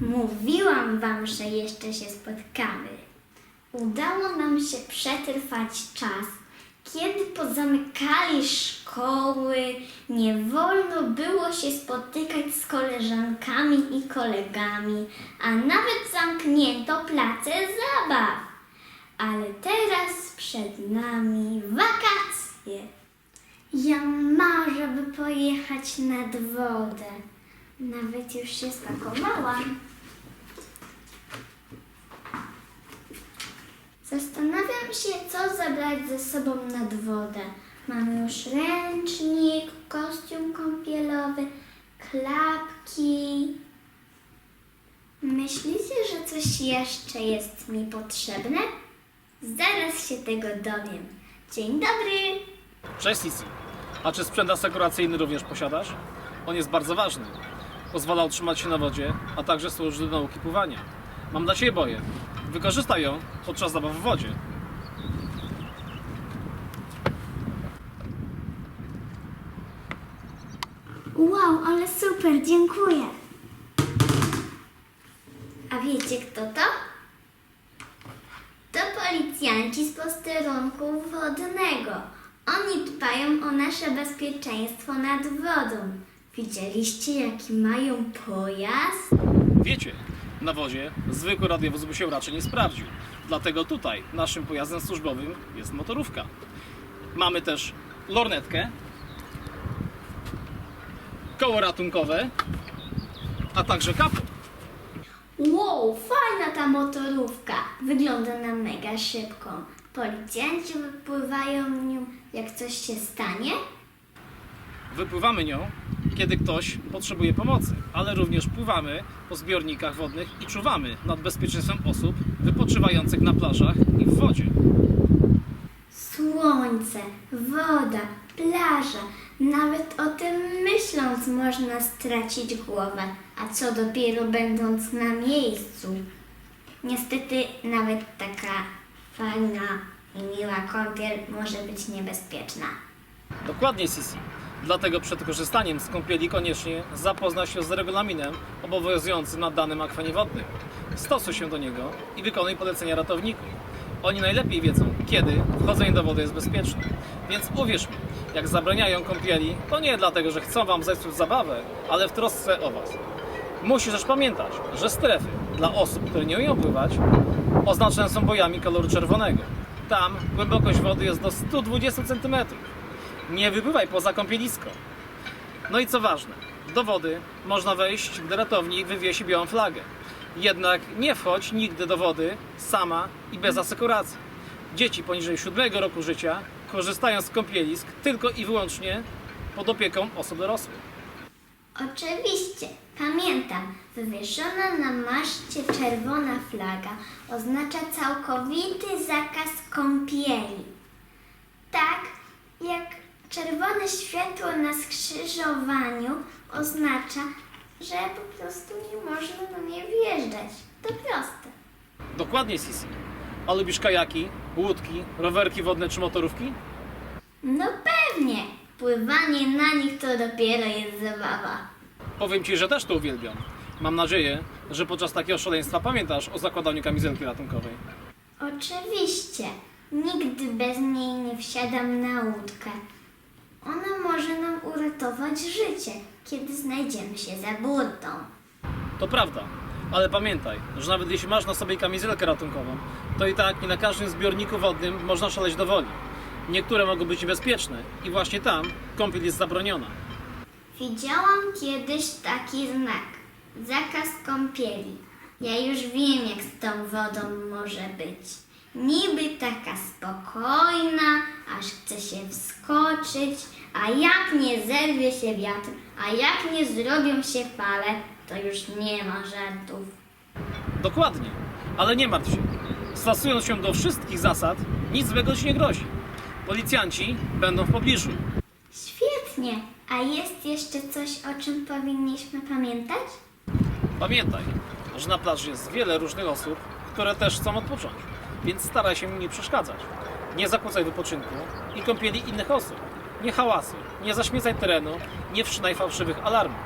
Mówiłam wam, że jeszcze się spotkamy. Udało nam się przetrwać czas, kiedy pozamykali szkoły, nie wolno było się spotykać z koleżankami i kolegami, a nawet zamknięto place zabaw. Ale teraz przed nami wakacje. Ja marzę, by pojechać nad wodę. Nawet już się spakowałam. Zastanawiam się, co zabrać ze sobą nad wodę. Mamy już ręcznik, kostium kąpielowy, klapki. Myślicie, że coś jeszcze jest mi potrzebne? Zaraz się tego dowiem. Dzień dobry! Cześć Sisi. A czy sprzęt asekuracyjny również posiadasz? On jest bardzo ważny. Pozwala utrzymać się na wodzie, a także służy do nauki pływania. Mam dla Ciebie boję. Wykorzystaj ją podczas zabaw w wodzie. Wow, ale super, dziękuję. A wiecie kto to? To policjanci z posterunku wodnego. Oni dbają o nasze bezpieczeństwo nad wodą. Widzieliście jaki mają pojazd? Wiecie, na wodzie zwykły radiowóz by się raczej nie sprawdził. Dlatego tutaj naszym pojazdem służbowym jest motorówka. Mamy też lornetkę, koło ratunkowe, a także kapot. Wow, fajna ta motorówka. Wygląda na mega szybką. Policjanci wypływają nią, jak coś się stanie? Wypływamy nią, kiedy ktoś potrzebuje pomocy, ale również pływamy po zbiornikach wodnych i czuwamy nad bezpieczeństwem osób wypoczywających na plażach i w wodzie. Słońce, woda, plaża. Nawet o tym myśląc można stracić głowę, a co dopiero będąc na miejscu. Niestety nawet taka fajna i miła kąpiel może być niebezpieczna. Dokładnie, Sisi. Dlatego przed korzystaniem z kąpieli koniecznie zapoznaj się z regulaminem obowiązującym na danym akwenie wodnym. Stosuj się do niego i wykonuj polecenia ratowników. Oni najlepiej wiedzą, kiedy wchodzenie do wody jest bezpieczne. Więc uwierz mi, jak zabraniają kąpieli, to nie dlatego, że chcą Wam zepsuć zabawę, ale w trosce o Was. Musisz też pamiętać, że strefy dla osób, które nie umieją pływać, oznaczone są bojami koloru czerwonego. Tam głębokość wody jest do 120 cm. Nie wypływaj poza kąpielisko. No i co ważne, do wody można wejść, gdy ratownik wywiesi białą flagę. Jednak nie wchodź nigdy do wody sama i bez asekuracji. Dzieci poniżej 7 roku życia korzystają z kąpielisk tylko i wyłącznie pod opieką osób dorosłych. Oczywiście, pamiętam, wywieszona na maszcie czerwona flaga oznacza całkowity zakaz kąpieli. Tak jak światło na skrzyżowaniu oznacza, że po prostu nie można na nie wjeżdżać. To proste. Dokładnie, Sisi. A lubisz kajaki, łódki, rowerki wodne czy motorówki? No pewnie, pływanie na nich to dopiero jest zabawa. Powiem Ci, że też to uwielbiam. Mam nadzieję, że podczas takiego szaleństwa pamiętasz o zakładaniu kamizelki ratunkowej. Oczywiście, nigdy bez niej nie wsiadam na łódkę. Ona może nam uratować życie, kiedy znajdziemy się za burtą. To prawda, ale pamiętaj, że nawet jeśli masz na sobie kamizelkę ratunkową, to i tak nie na każdym zbiorniku wodnym można szaleć do woli. Niektóre mogą być niebezpieczne i właśnie tam kąpiel jest zabroniona. Widziałam kiedyś taki znak. Zakaz kąpieli. Ja już wiem, jak z tą wodą może być. Niby taka spokojna, aż chce się wskoczyć, a jak nie zerwie się wiatr, a jak nie zrobią się fale, to już nie ma żartów. Dokładnie, ale nie martw się. Stosując się do wszystkich zasad, nic złego ci nie grozi. Policjanci będą w pobliżu. Świetnie. A jest jeszcze coś, o czym powinniśmy pamiętać? Pamiętaj, że na plaży jest wiele różnych osób, które też chcą odpocząć, więc staraj się im nie przeszkadzać. Nie zakłócaj wypoczynku i kąpieli innych osób. Nie hałasuj, nie zaśmiecaj terenu, nie wszczynaj fałszywych alarmów.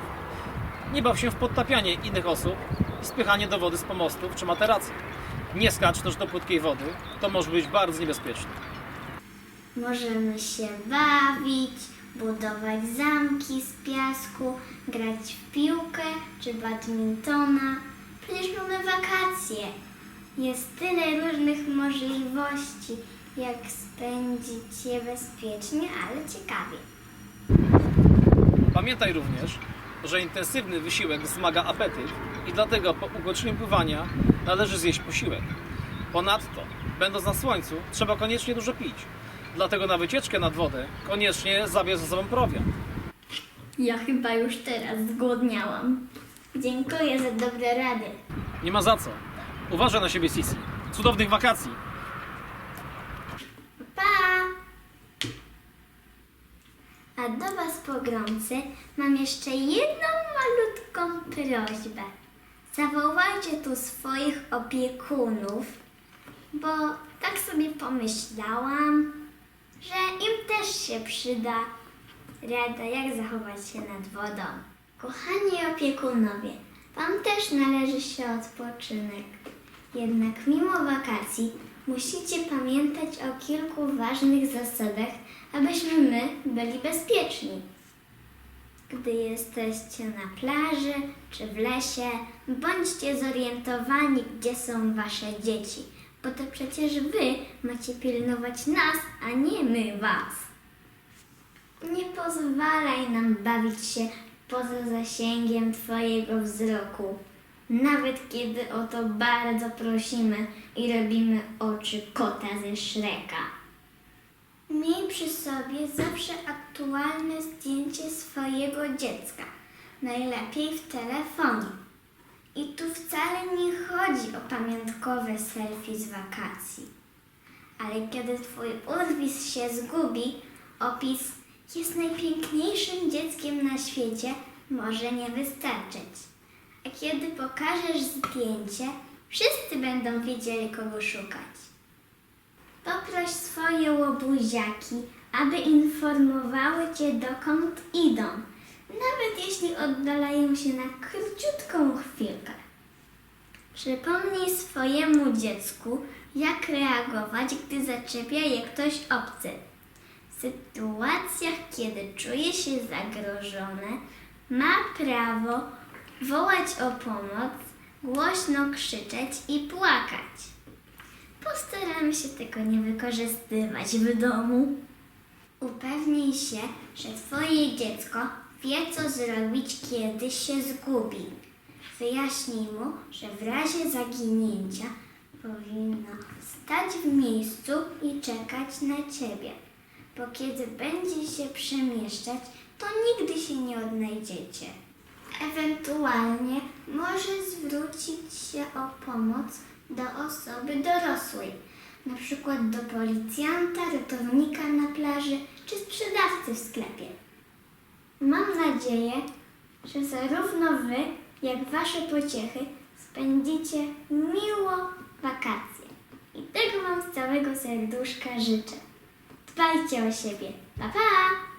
Nie baw się w podtapianie innych osób i spychanie do wody z pomostów czy materacy. Nie skacz też do płytkiej wody, to może być bardzo niebezpieczne. Możemy się bawić, budować zamki z piasku, grać w piłkę czy badmintona. Przecież mamy wakacje. Jest tyle różnych możliwości, jak spędzić je bezpiecznie, ale ciekawie. Pamiętaj również, że intensywny wysiłek wzmaga apetyt i dlatego po ukończeniu pływania należy zjeść posiłek. Ponadto, będąc na słońcu, trzeba koniecznie dużo pić. Dlatego na wycieczkę nad wodę koniecznie zabierz ze sobą prowiant. Ja chyba już teraz zgłodniałam. Dziękuję za dobre rady. Nie ma za co. Uważaj na siebie, Sisi. Cudownych wakacji! Pa! A do Was, pogromcy, mam jeszcze jedną malutką prośbę. Zawołajcie tu swoich opiekunów, bo tak sobie pomyślałam, że im też się przyda rada, jak zachować się nad wodą. Kochani opiekunowie, Wam też należy się odpoczynek. Jednak mimo wakacji musicie pamiętać o kilku ważnych zasadach, abyśmy my byli bezpieczni. Gdy jesteście na plaży czy w lesie, bądźcie zorientowani, gdzie są wasze dzieci, bo to przecież wy macie pilnować nas, a nie my was. Nie pozwalaj nam bawić się poza zasięgiem Twojego wzroku, nawet kiedy o to bardzo prosimy i robimy oczy kota ze Szreka. Miej przy sobie zawsze aktualne zdjęcie swojego dziecka, najlepiej w telefonie. I tu wcale nie chodzi o pamiątkowe selfie z wakacji. Ale kiedy twój urwis się zgubi, opis jest najpiękniejszym dzieckiem na świecie może nie wystarczyć. A kiedy pokażesz zdjęcie, wszyscy będą wiedzieli, kogo szukać. Poproś swoje łobuziaki, aby informowały Cię, dokąd idą, nawet jeśli oddalają się na króciutką chwilkę. Przypomnij swojemu dziecku, jak reagować, gdy zaczepia je ktoś obcy. W sytuacjach, kiedy czuje się zagrożone, ma prawo wołać o pomoc, głośno krzyczeć i płakać. Postaramy się tego nie wykorzystywać w domu. Upewnij się, że Twoje dziecko wie, co zrobić, kiedy się zgubi. Wyjaśnij mu, że w razie zaginięcia powinno stać w miejscu i czekać na Ciebie, bo kiedy będzie się przemieszczać, to nigdy się nie odnajdziecie. Ewentualnie może zwrócić się o pomoc do osoby dorosłej, przykład do policjanta, ratownika na plaży czy sprzedawcy w sklepie. Mam nadzieję, że zarówno Wy, jak Wasze pociechy spędzicie miło wakacje. I tego Wam z całego serduszka życzę. Dbajcie o siebie. Pa, pa!